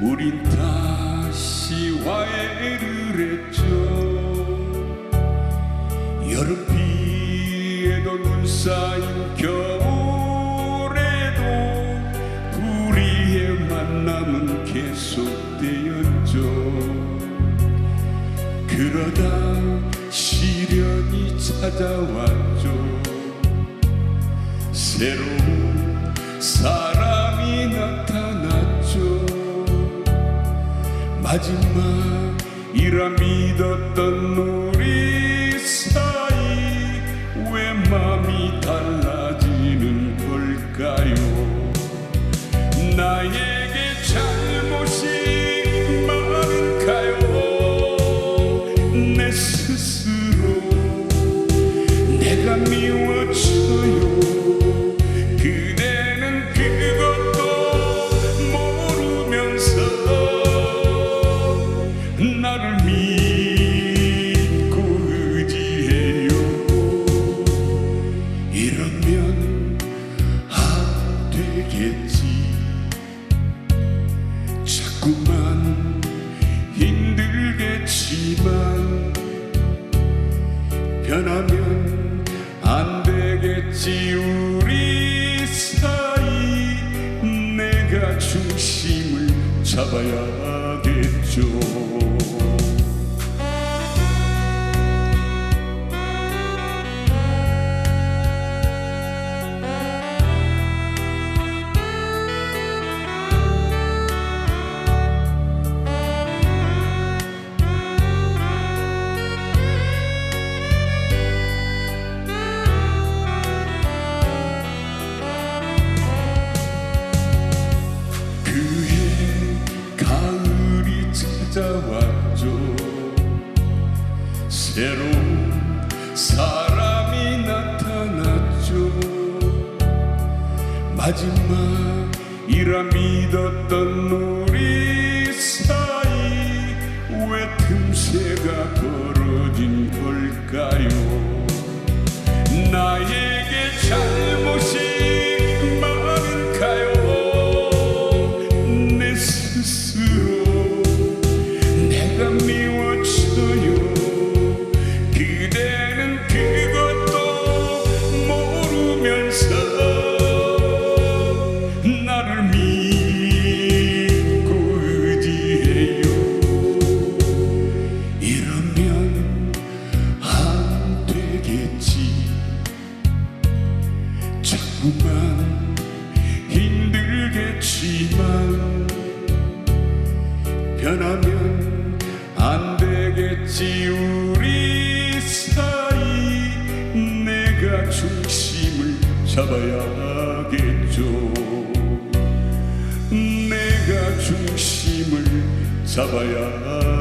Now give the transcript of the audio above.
우린 다시 화해를 했죠. 여름 비에도 눈 쌓인 겨울에도 우리의 만남은 계속되었죠. 그러다 시련이 찾아왔죠. 새로운 사람 마지막이라 믿었던 우리 자꾸만. 힘들겠지만 변하면 안 되겠지. 우리 사이 내가 중심을 잡아야겠죠 새로운 사람이 나타났죠. 마지막이라 믿었던 우리 사이 왜 틈새가 벌어진 걸까요 자꾸만 힘들겠지만 변하면 안 되겠지. 우리 사이 내가 중심을 잡아야겠죠. 내가 중심을 잡아야